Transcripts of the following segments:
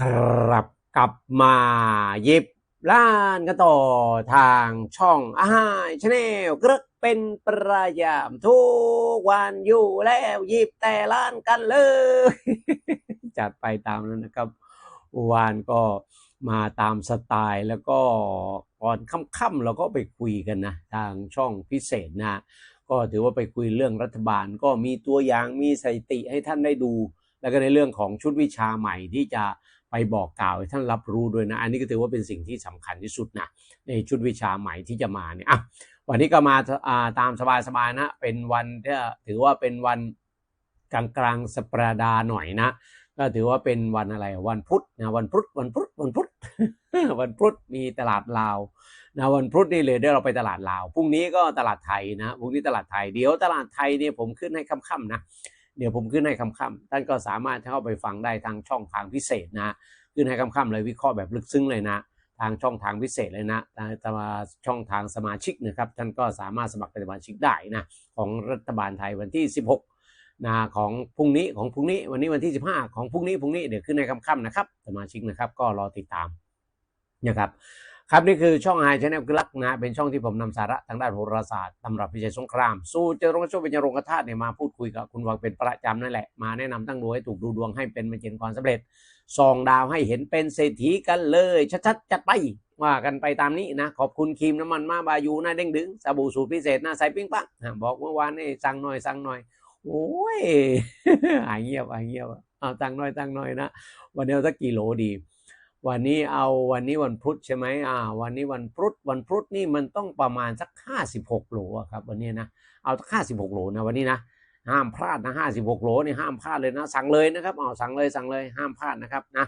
ครับกลับมาหยิบล้านกันต่อทางช่องอาหารชาแนลกระเป็นประยามทุกวันอยู่แล้วหยิบแต่ล้านกันเลย จัดไปตามนั้นนะครับวานก็มาตามสไตล์แล้วก็ก่อนค่ำๆเราก็ไปคุยกันนะ ทางช่องพิเศษนะก็ถือว่าไปคุยเรื่องรัฐบาลก็มีตัวอย่างมีสถิติให้ท่านได้ดู แล้วก็ในเรื่องของชุดวิชาใหม่ที่จะ บอกกล่าวให้ท่านรับรู้ด้วยนะ อันนี้ก็ถือว่าเป็นสิ่งที่สำคัญที่สุดนะในชุดวิชาใหม่ที่จะมาเนี่ยอะวันนี้ก็มาตามสบายๆนะ เป็นวันที่ถือว่าเป็นวันกลางกลางๆสัปดาห์หน่อยนะก็ถือว่าเป็นวันอะไรวันพุธนะวันพุธวันพุธวันพุธวันพุธมีตลาดลาวนะวันพุธนี่เลยเดี๋ยวเราไปตลาดลาวพรุ่งนี้ก็ตลาดไทยนะพรุ่งนี้ตลาดไทยเดี๋ยวตลาดไทยเนี่ยผมขึ้นให้ค่ำๆนะ เดี๋ยวผมขึ้นให้ค่ำท่านก็สามารถเข้าไปฟังได้ทางช่องทางพิเศษนะขึ้นให้ค่ำเลยวิเคราะห์แบบลึกซึ้งเลยนะ ทางช่องทางพิเศษเลยนะทางช่องทางสมาชิกนะครับท่านก็สามารถสมัครเป็นสมาชิกได้นะของรัฐบาลไทยวันที่ 16นะของพรุ่งนี้ของพรุ่งนี้วันนี้วันที่ 15 ของพรุ่งนี้พรุ่งนี้เดี๋ยวขึ้นในค่ำนะครับ สมาชิกนะครับก็รอติดตามนะครับ ครับนี่คือช่องไฮชแนลกลักนะเป็นช่องที่ผมนำสาระทางด้านโหราศาสตร์ตำรับพิชัยสงคราม สู้เจรงโชคเป็นจรงกธาตุเนี่ยมาพูดคุยกับคุณวังเป็นประจำนั่นแหละ มาแนะนำตั้งดวงให้ถูกดูดวงให้เป็นมาเจนความสำเร็จส่องดาวให้เห็นเป็นเศรษฐีกันเลย ชัดๆจัดไปว่ากันไปตามนี้นะ ขอบคุณครีมน้ำมันมาบายูหน้าเด้งดึงสบู่สูตรพิเศษหน้าใสปิ้งปังบอกเมื่อวานนี่สั่งหน่อยสั่งหน่อยโอ้ยหายเงียบหายเงียบเอาตังหน่อยตังหน่อยนะวันนี้เอาสักกี่โลดี วันนี้เอาวันนี้วันพุธใช่ไหมอ่า วันนี้วันพุธวันพุธนี่มันต้องประมาณสักห้าสิบหกโหลครับ วันนี้นะเอาสักห้าสิบหกโหลนะวันนี้นะห้ามพลาดนะห้าสิบหกโหลนี่ห้ามพลาดเลยนะสั่งเลยนะครับเอาสั่งเลยสั่งเลยห้ามพลาดนะครับนะ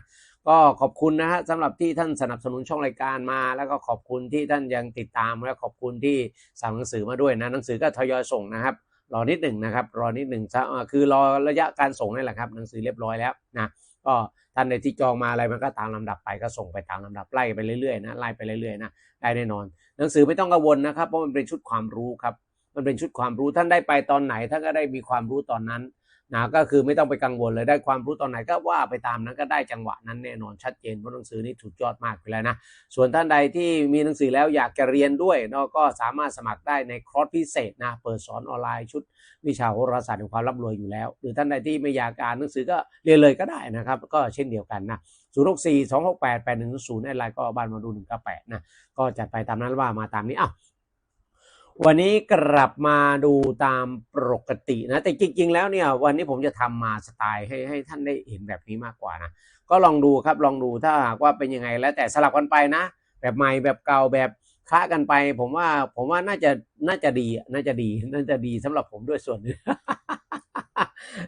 ก็ขอบคุณนะฮะสำหรับที่ท่านสนับสนุนช่องรายการมา แล้วก็ขอบคุณที่ท่านยังติดตามและขอบคุณที่สั่งหนังสือมาด้วยนะหนังสือก็ทยอยส่งนะครับรอนิดหนึ่งนะครับ รอนิดหนึ่งซะอ่าคือรอระยะการส่งนี่แหละครับหนังสือเรียบร้อยแล้วนะ ก็ท่านในที่จองมาอะไรมันก็ตามลำดับไปก็ส่งไปตามลำดับไล่ไปเรื่อยๆนะไล่ไปเรื่อยๆนะได้แน่นอน หนังสือไม่ต้องกังวลนะครับเพราะมันเป็นชุดความรู้ครับ มันเป็นชุดความรู้ท่านได้ไปตอนไหนท่านก็ได้มีความรู้ตอนนั้น นะก็คือไม่ต้องไปกังวลเลยได้ความรู้ตอนไหนก็ว่าไปตามนั้นก็ได้จังหวะนั้นแน่นอนชัดเจนเพราะหนังสือนี่ถูกยอดมากไปแล้วนะส่วนท่านใดที่มีหนังสือแล้วอยากจะเรียนด้วยเนาะก็สามารถสมัครได้ในคอร์สพิเศษนะเปิดสอนออนไลน์ชุดวิชาโหราศาสตร์แห่งความร่ำรวยอยู่แล้ว หรือท่านใดที่ไม่อยากอ่านหนังสือก็เรียนเลยก็ได้นะครับก็เช่นเดียวกันนะ0 6 4 2 6 8 8 1 0 0ในไลน์ก็บ้านมาดู1 9 8นะก็จัดไปตามนั้นว่ามาตามนี้อ้าว วันนี้กลับมาดูตามปกตินะ แต่จริง ๆ แล้วเนี่ยวันนี้ผมจะทำมาสไตล์ให้ให้ท่านได้เห็นแบบนี้มากกว่านะ ก็ลองดูครับลองดูถ้าหากว่าเป็นยังไงแล้วแต่สลับกันไปนะ แบบใหม่แบบเก่าแบบค้ากันไป ผมว่าผมว่าน่าจะน่าจะดีน่าจะดีน่าจะดีสำหรับผมด้วยส่วนหนึง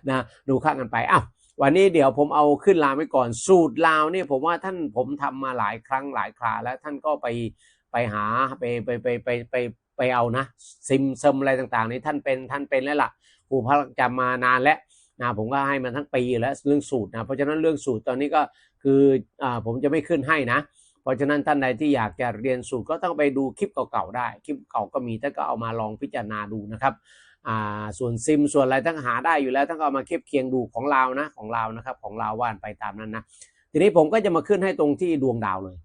นะดูค้ากันไปอ้าววันนี้เดี๋ยวผมเอาขึ้นลาวไว้ก่อนสูตรลาวเนี่ยผมว่าท่านผมทำมาหลายครั้งหลายคราแล้วท่านก็ไปไปหาไปไปไปไปไป ไปเอานะซิมเซมอะไรต่างๆนี่ท่านเป็นท่านเป็นแล้วล่ะครูพักจำมานานแล้วนะผมก็ให้มันทั้งปีแล้วเรื่องสูตรนะเพราะฉะนั้นเรื่องสูตรตอนนี้ก็คืออผมจะไม่ขึ้นให้นะ เพราะฉะนั้นท่านใดที่อยากจะเรียนสูตรก็ต้องไปดูคลิปเก่าๆได้ คลิปเก่าก็มีท่านก็เอามาลองพิจารณาดูนะครับส่วนซิมส่วนอะไรทั้งหาได้อยู่แล้วท่านก็เอามาเทียบเคียงดูของเรานะของเรานะครับของเราว่านไปตามนั้นนะทีนี้ผมก็จะมาขึ้นให้ตรงที่ดวงดาวเลย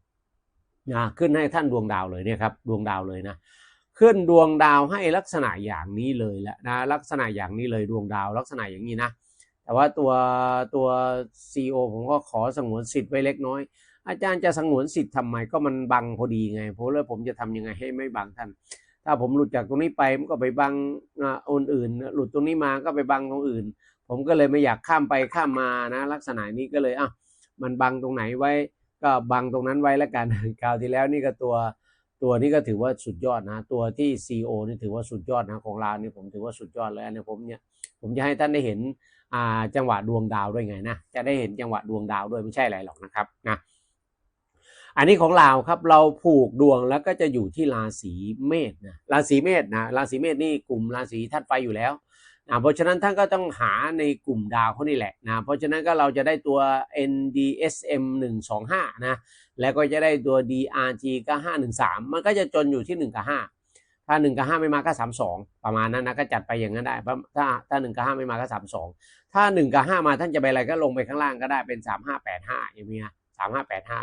นะขึ้นให้ท่านดวงดาวเลยเนี่ยครับดวงดาวเลยนะ ขึ้นดวงดาวให้ลักษณะอย่างนี้เลยแหละนะลักษณะอย่างนี้เลยดวงดาวลักษณะอย่างนี้นะ แต่ว่าตัวตัว CEO ผมก็ขอสงวนสิทธิ์ไว้เล็กน้อย อาจารย์จะสงวนสิทธิ์ทำไมก็มันบังพอดีไงเพราะแล้วผมจะทำยังไงให้ไม่บังท่าน ถ้าผมหลุดจากตรงนี้ไปมันก็ไปบังอนอื่น หลุดตรงนี้มาก็ไปบังตรงอื่น ผมก็เลยไม่อยากข้ามไปข้ามมานะ ลักษณะนี้ก็เลยอะมันบังตรงไหนไว้ ก็บังตรงนั้นไว้แล้วกันคราวที่แล้วนี่ก็ตัว ตัวนี้ก็ถือว่าสุดยอดนะ ตัวที่ CEO นี่ถือว่าสุดยอดนะของเรานี่ผมถือว่าสุดยอดเลยอันนี้ผมเนี่ยผมจะให้ท่านได้เห็นอ่าจังหวะดวงดาวด้วยไงนะจะได้เห็นจังหวะดวงดาวด้วยไม่ใช่อะไรหรอกนะครับนะอันนี้ของเราครับเราผูกดวงแล้วก็จะอยู่ที่ราศีเมษนะราศีเมษนะราศีเมษนี่กลุ่มราศีธาตุไฟอยู่แล้ว นะเพราะฉะนั้นท่านก็ต้องหาในกลุ่มดาวเขานี่แหละนะเพราะฉะนั้นก็เราจะได้ตัว NDSM 125นะแล้วก็จะได้ตัว DRG ก็513 มันก็จะจนอยู่ที่ 1 กับ 5 ถ้า 1 กับ 5 ไม่มาก็ 32 ประมาณนั้นนะก็จัดไปอย่างนั้นได้เพราถ้าถ้า 1 กับ 5 ไม่มาก็ 32 ถ้า 1 กับ 5 มาท่านจะไปอะไรก็ลงไปข้างล่างก็ได้เป็น 3585อย่างเงี้ยสามห้าแปดห้า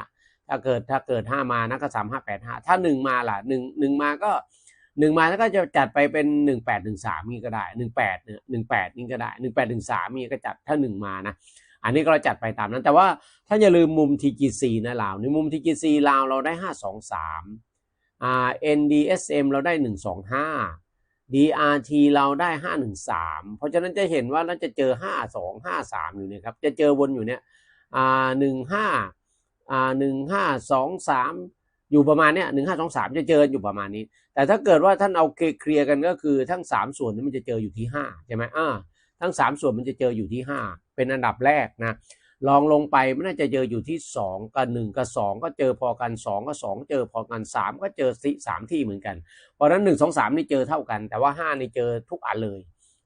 ถ้าเกิดถ้าเกิดห้ามานะก็สามห้าแปดห้าถ้าหนึ่งมาล่ะหนึ่งหนึ่งมาก็ หนึ่งมาแล้วก็จะจัดไปเป็นหนึ่งแปดหนึ่งสามนี่ก็ได้หนึ่งแปดเนี่ยหนึ่งแปดนี่ก็ได้หนึ่งแปดหนึ่งสามนี่ก็จัดถ้าหนึ่งมานะอันนี้ก็เราจัดไปตามนั้น แต่ว่าถ้าอย่าลืมมุม TGC นะลาวในมุม TGC ลาวเราได้ห้าสองสามอ่า NDSM เราได้หนึ่งสองห้า DRT เราได้ห้าหนึ่งสามเพราะฉะนั้นจะเห็นว่าเราจะเจอห้าสองห้าสามอยู่เนี่ยครับ จะเจอวนอยู่เนี่ยอ่าหนึ่งห้าอ่าหนึ่งห้าส อยู่ประมาณเนี้ยหนึ่งห้าสองสามจะเจออยู่ประมาณนี้ แต่ถ้าเกิดว่าท่านเอาเคลียร์กันก็คือทั้งสามส่วนนี้มันจะเจออยู่ที่ห้าใช่ไหมอ่าทั้งสามส่วนมันจะเจออยู่ที่ห้าเป็นอันดับแรกนะลองลงไปมันน่าจะเจออยู่ที่สองกับหนึ่งกับสองก็เจอพอกันสองกับสองเจอพอกันสามก็เจอสิสามที่เหมือนกัน เพราะนั้นหนึ่งสองสามนี่เจอเท่ากัน แต่ว่าห้านี่เจอทุกอันเลย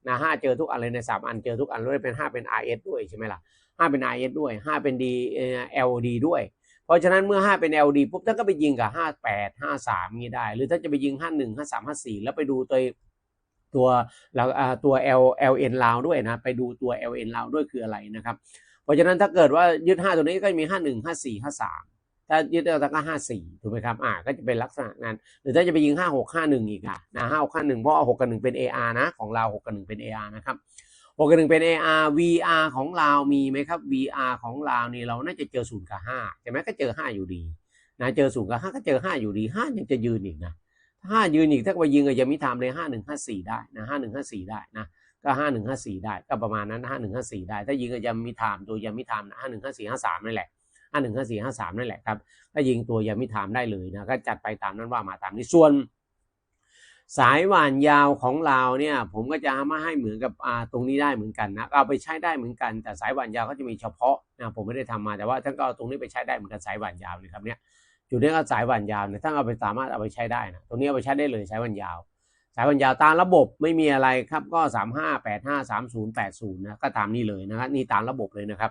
นะห้าเจอทุกอันเลยในสามอันเจอทุกอันเลยเป็นห้าเป็น RS ด้วยใช่ไหมล่ะห้าเป็น RS ด้วยห้าเป็น D เอ่อ LD ด้วย เพราะฉะนั้นเมื่อห้าเป็น LD ปุ๊บท่านก็ไปยิงกับห้าแปดห้าสามนี้ได้ หรือถ้านจะไปยิงห้าหนึ่งห้าสามห้าสี่แล้วไปดูตัวตัวแล้วอ่าตัว L LN ลาวด้วยนะ ไปดูตัว LN ลาวด้วยคืออะไรนะครับ เพราะฉะนั้นถ้าเกิดว่ายึดห้าตัวนี้ก็จะมีห้าหนึ่งห้าสี่ห้าสามถ้ายึดเอาตั้งก็ห้าสี่ถูกไหมครับ อ่า ก็จะเป็นลักษณะนั้น หรือถ้าจะไปยิงห้าหกห้าหนึ่งอีกอะนะห้าหกห้าหนึ่งเพราะหกกับหนึ่งเป็น AR นะ ของเราหกกับหนึ่งเป็น AR นะครับ หกกับหนึ่งเป็น AR VR ของเรามีไหมครับ VR ของเรานี่เราน่าจะเจอศูนย์กับห้าใช่ไหมก็เจอห้าอยู่ดีนะเจอศูนย์กับห้าก็เจอห้าอยู่ดีห้ายังจะยืนอีกนะห้ายืนอีกถ้าไปยิงก็ยังมีทำเลยห้าหนึ่งห้าสี่ได้นะห้าหนึ่งห้าสี่ได้นะก็ห้าหนึ่งห้าสี่ได้ก็ประมาณนั้นห้าหนึ่งห้าสี่ได้ ถ้ายิงก็ยังมีทามตัวยังมีทามนะห้าหนึ่งห้าสี่ห้าสามนั่นแหละห้าหนึ่งห้าสี่ห้าสามนั่นแหละครับก็ยิงตัวยังไม่ถามได้เลยนะก็จัดไปตามนั้นว่ามาตามนี้ส่วน สายหวานยาวของเราเนี่ยผมก็จะมาให้เหมือนกับอ่าตรงนี้ได้เหมือนกันนะเอาไปใช้ได้เหมือนกัน แต่สายหวานยาวก็จะมีเฉพาะนะผมไม่ได้ทำมาแต่ว่าท่านก็เอาตรงนี้ไปใช้ได้เหมือนกันสายหวานยาวเลยครับเนี่ยจุดนี้ก็สายหวานยาวเนี่ยท่านเอาไปสามารถเอาไปใช้ได้นะตรงนี้เอาไปใช้ได้เลยสายหวานยาว สายหวานยาวตามระบบไม่มีอะไรครับก็สามห้าแปดห้าสามศูนย์แปดศูนย์นะก็ตามนี้เลยนะครับนี่ตามระบบเลยนะครับ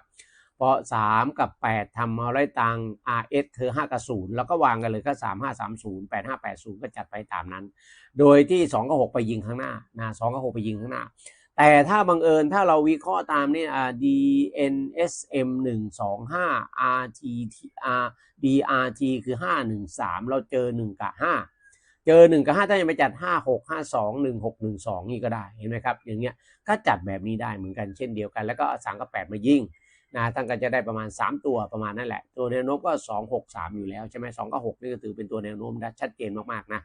พราะสามกับแปดทำเอาไล่ตัง RS คือห้ากับศูนย์แล้วก็วางกันเลยก็สามห้าสามศูนย์แปดห้าแปดศูนย์ก็จัดไปตามนั้น โดยที่สองกับหกไปยิงข้างหน้านะสองกับหกไปยิงข้างหน้า แต่ถ้าบังเอิญถ้าเราวิเคราะห์ตามนี่อ่า DNSM หนึ่งสองห้า RT R DRT คือห้าหนึ่งสามเราเจอหนึ่งกับห้าเจอหนึ่งกับห้าถ้ายังไปจัดห้าหกห้าสองหนึ่งหกหนึ่งสองนี่ก็ได้เห็นไหมครับ อย่างเงี้ยก็จัดแบบนี้ได้เหมือนกันเช่นเดียวกัน แล้วก็สามกับแปดมายิง นะท่านก็จะได้ประมาณ 3 ตัวประมาณนั่นแหละ ตัวแนวโน้มก็ 2 6 3 อยู่แล้วใช่ไหมสองกับ6นี่ก็ถือเป็นตัวแนวโน้มนะชัดเจนมากๆนะ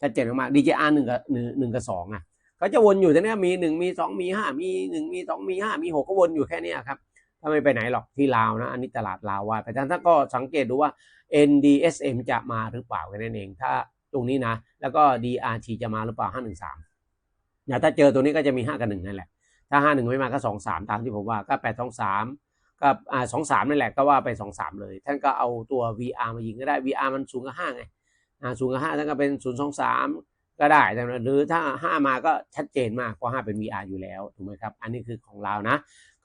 ชัดเจนมากๆ DJR 1กับ1 1กับ2อะก็จะวนอยู่ที่นี้มี1มี2มี5มี1มี2มี5มี6ก็วนอยู่แค่นี้ครับถ้าไม่ไปไหนหรอกที่ลาวนะอันนี้ตลาดลาวว่าแต่ท่านก็สังเกตดูว่า NDSM จะมาหรือเปล่าแค่นั้นเองถ้าตรงนี้นะ แล้วก็ DRT จะมาหรือเปล่า513นะถ้าเจอตัวนี้ก็จะมี5กับ1นั่นแหละถ้า51ไม่มาก็2 3ตามที่ผมว่าก็8 2 3 กับอ่าสองสามนั่นแหละก็ว่าไปสองสามเลย ท่านก็เอาตัว VR มายิงก็ได้ VR มันสูงกับห้าไงอ่าสูงกับห้าท่านก็เป็นศูนย์สองสามก็ได้หรือถ้าห้ามาก็ชัดเจนมากเพราะห้าเป็น VR อยู่แล้วถูกไหมครับ อันนี้คือของเรานะ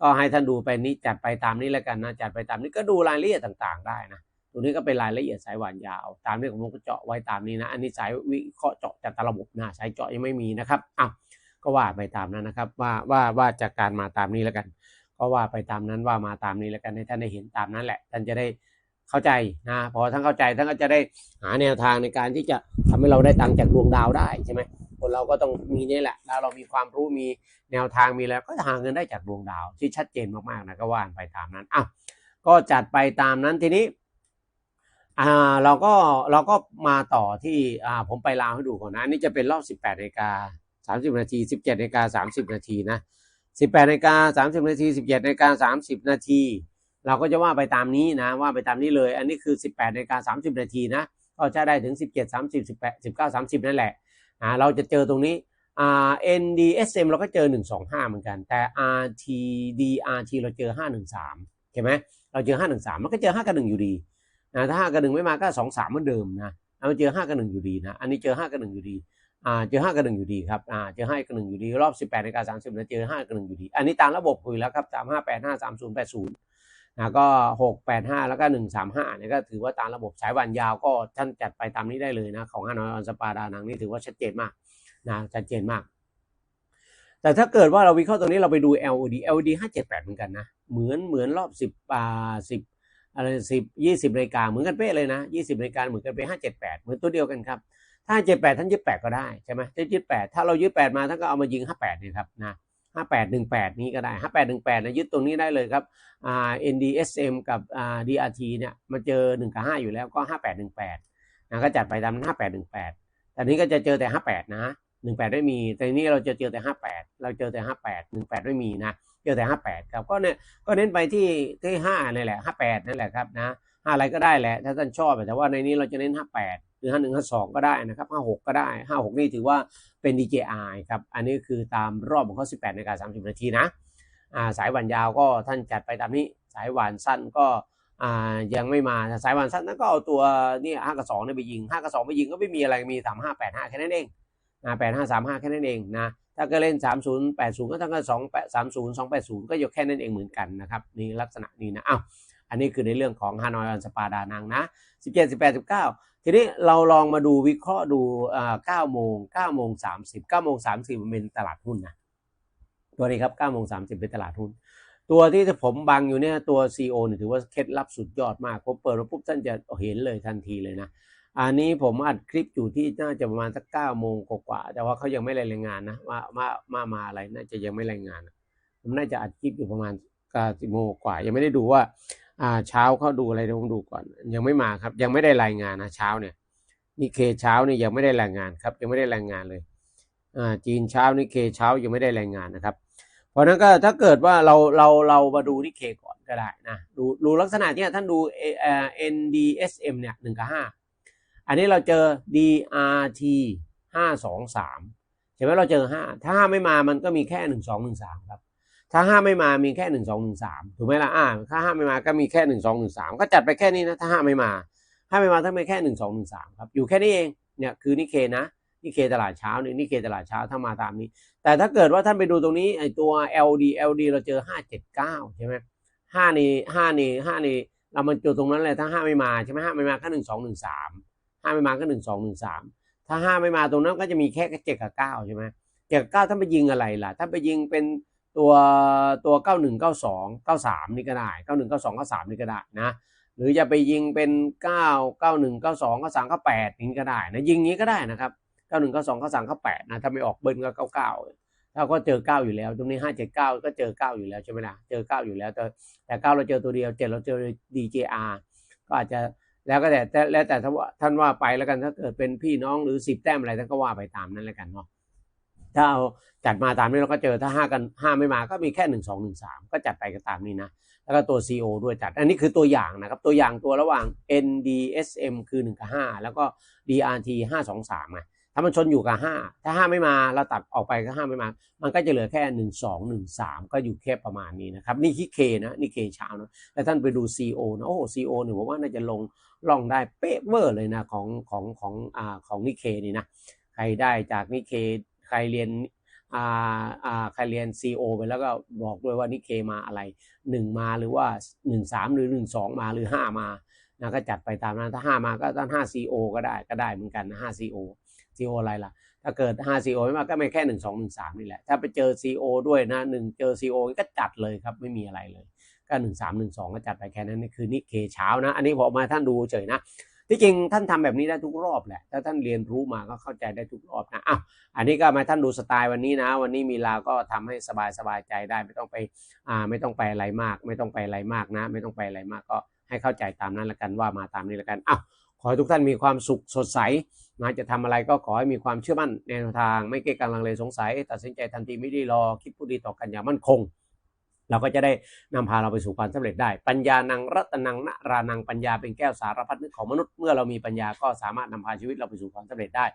ก็ให้ท่านดูไปนี้จัดไปตามนี้แล้วกันนะจัดไปตามนี้ก็ดูรายละเอียดต่างๆ ได้นะตรงนี้ก็เป็นรายละเอียดสายหวานยาว ตามที่ผมก็เจาะไว้ตามนี้นะ อันนี้สายวิเคราะห์เจาะจากระบบนะสายเจาะยังไม่มีนะครับอ้าวก็ว่าไปตามนั้นนะครับว่าว่าว่าจากการมาตามนี้แล้วกัน ก็ว่าไปตามนั้นว่ามาตามนี้แล้วกันให้ท่านได้เห็นตามนั้นแหละ ท่านจะได้เข้าใจนะพอท่านเข้าใจท่านก็จะได้หาแนวทางในการที่จะทำให้เราได้ตังจากดวงดาวได้ใช่ไหมคนเราก็ต้องมีนี่แหละแล้วเรามีความรู้มีแนวทางมีแล้วก็หาเงินได้จากดวงดาว ที่ชัดเจนมากๆนะก็ว่านไปตามนั้นอะก็จัดไปตามนั้นทีนี้อ่าเราก็เราก็มาต่อที่อ่าผมไปลาวให้ดูก่อนนะอันนี่จะเป็นรอบ 18นาฬิกา30 นาที 17นาฬิกา30 นาทีนะ 18นาฬิกา30 นาที 17นาฬิกา30 นาที เราก็จะว่าไปตามนี้นะ ว่าไปตามนี้เลย อันนี้คือ 18นาฬิกา30 นาทีนะ ก็จะได้ถึง 17 30 18 19 30 นั่นแหละอ่าเราจะเจอตรงนี้อ่า NDSM เราก็เจอ 125 เหมือนกัน แต่ RTD RT เราเจอ 513 ใช่ไหมเราเจอ 513 มันก็เจอ 5 กับ 1 อยู่ดีนะถ้า 5 กับ 1 ไม่มาก็ 2 3 เหมือนเดิมนะเราเจอ 5 กับ 1 อยู่ดีนะ อันนี้เจอ 5 กับ 1 อยู่ดี อ่าเจอห้ากับหนึ่งอยู่ดีครับอ่าเจอห้ากับหนึ่งอยู่ดี รอบสิบแปดนาฬิกาสามสิบนาทีเจอห้ากับหนึ่งอยู่ดี อันนี้ตามระบบคุยแล้วครับสามห้าแปดห้าสามศูนย์แปดศูนย์นะก็หกแปดห้าแล้วก็หนึ่งสามห้าเนี่ยก็ถือว่าตามระบบสายวันยาวก็ท่านจัดไปตามนี้ได้เลยนะของฮานอยออนสปาดานังนี่ถือว่าชัดเจนมากนะชัดเจนมาก แต่ถ้าเกิดว่าเราวิเคราะห์ตรงนี้เราไปดู LOD LOD ห้าเจ็ดแปดเหมือนกันนะ เหมือนเหมือนรอบสิบอ่าสิบอะไรสิบยี่สิบนาฬิกาเหมือนกันเป๊ะเลยนะยี่สิบนาฬิกาเหมือนกันเป๊ะห้าเจ็ดแปดเหมือนตัวเดียวกันครับ ถ้าเจ็ดแปดท่านยึดแปดก็ได้ใช่ไหมจะยึดแปดถ้าเรายึดแปดมาท่านก็เอามายิงห้าแปดนี่ครับนะห้าแปดหนึ่งแปดนี้ก็ได้ห้าแปดหนึ่งแปดนะยึดตรงนี้ได้เลยครับอ่า NDSM กับอ่า DRT เนี่ยมาเจอหนึ่งกับห้าอยู่แล้วก็ห้าแปดหนึ่งแปดนะก็จัดไปตามห้าแปดหนึ่งแปดแต่นี้ก็จะเจอแต่ห้าแปดนะหนึ่งแปดไม่มี แต่นี้เราจะเจอแต่ห้าแปดเราเจอแต่ห้าแปดหนึ่งแปดไม่มีนะเจอแต่ห้าแปดครับก็เนี่ยก็เน้นไปที่ที่ห้านี่แหละห้าแปดนั่นแหละครับนะห้าอะไรก็ได้แหละถ้าท่านชอบแต่ว่าในนี้เราจะเน้นห้าแปด หรือห้าหนึ่งห้าสองก็ได้นะครับห้าหกก็ได้ห้าหกนี่ถือว่าเป็น DJI ครับ อันนี้คือตามรอบของเขาสิบแปดนาฬิกาสามสิบนาทีนะาสายหวานยาวก็ท่านจัดไปตามนี้ สายหวานสั้นก็ยังไม่มาสายหวานสั้นนั้นก็เอาตัวนี่ห้ากับสองไปยิงห้ากับสองไปยิงก็ไม่มีอะไรมีสามห้าแปดห้าแค่นั้นเองแปดห้าสามห้าแค่นั้นเองนะถ้าก็เล่น 3 0 8 0 ก็ทั้งก็2 8 3 0 2 8 0 ก็อยู่แค่นั้นเองเหมือนกันนะครับนี่ลักษณะนี้นะอ้าวอันนี้คือในเรื่องของฮานอยออนสปาดานังนะ17 18 19 ทีนี้เราลองมาดูวิเคราะห์ดูอ่า9โมง9โมง30 9โมง30มันเป็นตลาดหุ้นนะตัวนี้ครับ9โมง30 เป็นตลาดหุ้น ตัวที่ผมบังอยู่เนี่ยตัว CO เนี่ยถือว่าเคล็ดลับสุดยอดมากผมเปิดมาปุ๊บท่านจะเห็นเลยทันทีเลยนะอันนี้ผมอัดคลิปอยู่ที่น่าจะประมาณสักเก้าโมงกว่าๆแต่ว่าเขายังไม่รายงานนะว่ามามามาอะไรน่าจะยังไม่รายงานผมน่าจะอัดคลิปอยู่ประมาณกาสิโมงกว่า ยังไม่ได้ดูว่า อ่าเช้าเขาดูอะไรเดี๋ยวผมดูก่อน ยังไม่มาครับ ยังไม่ได้รายงานนะเช้าเนี่ยนี่เคเช้าเนี่ยยังไม่ได้รายงานครับ ยังไม่ได้รายงานเลยอ่าจีนเช้านี่เคเช้ายังไม่ได้รายงานนะครับ เพราะนั้นก็ถ้าเกิดว่าเราเราเรามาดูที่เคก่อนก็ได้นะดูดูลักษณะเนี่ยท่านดูเอ่อ NDSM เนี่ยหนึ่งกับห้าอันนี้เราเจอ DRT ห้าสองสามใช่ไหมเราเจอห้าถ้าห้าไม่มามันก็มีแค่หนึ่งสองหนึ่งสามครับ ถ้าห้าไม่มามีแค่หนึ่งสองหนึ่งสามถูกไหมล่ะอ่าถ้าห้าไม่มาก็มีแค่หนึ่งสองหนึ่งสามก็จัดไปแค่นี้นะถ้าห้าไม่มาห้าไม่มาถ้าไม่แค่หนึ่งสองหนึ่งสามครับอยู่แค่นี้เองเนี่ยคือนิเคนะนิเคตลาดเช้าเนี่ยนิเคตลาดเช้าถ้ามาตามนี้ แต่ถ้าเกิดว่าท่านไปดูตรงนี้ไอตัว LD LD เราเจอห้าเจ็ดเก้าใช่ไหมห้านี่ห้านี่ห้านี่เรามันเจอตรงนั้นเลยถ้าห้าไม่มาใช่ไหมห้าไม่มาก็หนึ่งสองหนึ่งสามห้าไม่มาก็หนึ่งสองหนึ่งสามถ้าห้าไม่มาตรงนั้นก็จะมีแค่เจ็ดกับเก้าใช่ไหมเจ็ดกับเก้าถ้าไปยิงอะไรล่ะถ้าไปยิงเป็น ตัวตัวเก้าหนึ่งเก้าสองเก้าสามนี่ก็ได้เก้าหนึ่งเก้าสองเก้าสามนี่ก็ได้นะ หรือจะไปยิงเป็นเก้าเก้าหนึ่งเก้าสองเก้าสามเก้าแปดนี่ก็ได้นะยิงนี้ก็ได้นะครับเก้าหนึ่งเก้าสองเก้าสามเก้าแปดนะถ้าไม่ออกเบิ้ลก็เก้าเก้าถ้าก็เจอเก้าอยู่แล้ว ตรงนี้ห้าเจ็ดเก้าก็เจอเก้าอยู่แล้วใช่ไหมล่ะเจอเก้าอยู่แล้วแต่แต่เก้าเราเจอตัวเดียวเจ็ดเราเจอ DJR ก็อาจจะแล้วก็แต่แล้วแต่ท่านว่าท่านว่าไปแล้วกันถ้าเกิดเป็นพี่น้องหรือสิบแต้มอะไรท่านก็ว่าไปตามนั้นแล้วกันเนาะ ถ้าเอาจัดมาตามนี้เราก็เจอถ้าห้ากันห้าไม่มาก็มีแค่หนึ่งสองหนึ่งสามก็จัดไปก็ตามนี้นะ แล้วก็ตัว CO ด้วยจัด อันนี้คือตัวอย่างนะครับ ตัวอย่างตัวระหว่าง NDSM คือ1กับ5แล้วก็ DRT 5 2 3ไงถ้ามันชนอยู่กับ 5 ถ้า 5 ไม่มาเราตัดออกไปก็ 5 ไม่มา มันก็จะเหลือแค่ 1 2 1 3 ก็อยู่แค่ประมาณนี้นะครับ นี่ที่ K นะ นี่ K เช้านะแล้วท่านไปดู CO นะโอ้ CO เนี่ยผมว่าน่าจะลงล่องได้เป๊ะเวอร์เลยนะของของของอ่าของนิเคนี่นะ ใครได้จากนิเค ใครเรียนอ่าอ่าใครเรียน CO ไปแล้วก็บอกด้วยว่านิเคมาอะไรหนึ่งมาหรือว่าหนึ่งสามหรือหนึ่งสองมาหรือห้ามานะก็จัดไปตามนั้นถ้าห้ามาก็ตั้งห้าซีโอก็ได้ก็ได้เหมือนกันนะห้าซีโอซีโออะไรล่ะ ถ้าเกิดห้าซีโอไม่มาก็ไม่แค่หนึ่งสองหนึ่งสามนี่แหละ ถ้าไปเจอซีโอด้วยนะหนึ่งเจอซีโอก็จัดเลยครับไม่มีอะไรเลยก็หนึ่งสามหนึ่งสองก็จัดไปแค่นั้นนี่คือนิเคเช้านะ อันนี้ผมมาท่านดูเฉยนะ ที่จริงท่านทำแบบนี้ได้ทุกรอบแหละถ้าท่านเรียนรู้มาก็เข้าใจได้ทุกรอบนะอ้าวอันนี้ก็มาท่านดูสไตล์วันนี้นะ วันนี้มีลาก็ทำให้สบายสบายใจได้ไม่ต้องไปอ่าไม่ต้องไปอะไรมาก ไม่ต้องไปอะไรมากนะ ไม่ต้องไปอะไรมากก็ให้เข้าใจตามนั้นละกันว่ามาตามนี้ละกันอ้าวขอให้ทุกท่านมีความสุขสดใสนะจะทำอะไรก็ขอให้มีความเชื่อมั่นในแนวทาง ไม่เกะกังลังเลสงสัย ตัดสินใจทันทีไม่ได้รอคิดพูดดีต่อกันอย่างมั่นคง เราก็จะได้นำพาเราไปสู่ความสำเร็จได้ ปัญญานังรัตนังนรานังปัญญาเป็นแก้วสารพัดนึกของมนุษย์ เมื่อเรามีปัญญาก็สามารถนำพาชีวิตเราไปสู่ความสำเร็จได้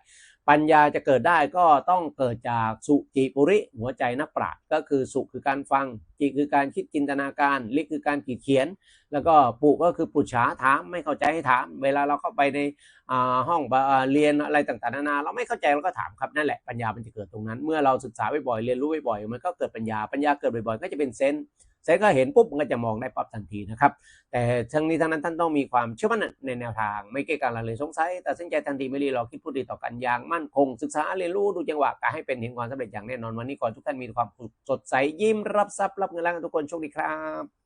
ปัญญาจะเกิดได้ก็ต้องเกิดจากสุจิปุริหัวใจนักปราชญ์ก็คือสุคือการฟัง จิคือการคิดจินตนาการลิคือการขีดเขียน แล้วก็ปุก็คือปุจฉาถามไม่เข้าใจให้ถาม เวลาเราเข้าไปในอ่าห้องอ่าเรียนอะไรต่างๆนานาเราไม่เข้าใจเราก็ถามครับนั่นแหละปัญญามันจะเกิดตรงนั้น เมื่อเราศึกษาบ่อยๆเรียนรู้บ่อยๆมันก็เกิดปัญญาปัญญาเกิดบ่อยๆก็จะเป็นเซนส์ เซนส์ก็เห็นปุ๊บมันก็จะมองได้ปั๊บทันทีนะครับ แต่ทั้งนี้ทั้งนั้นท่านต้องมีความเชื่อมั่นในแนวทาง ไม่เกี่ยงลังเลสงสัยตัดสินใจทันทีไม่รีรอคิดพูดดีต่อกันอย่างมั่นคง ศึกษาเรียนรู้ดูจังหวะการให้เป็นเห็นความสำเร็จอย่างแน่นอนวันนี้ก่อนทุกท่านมีความสดใสยิ้มรับทรัพย์รับเงินล้านกันทุกคนโชคดีครับ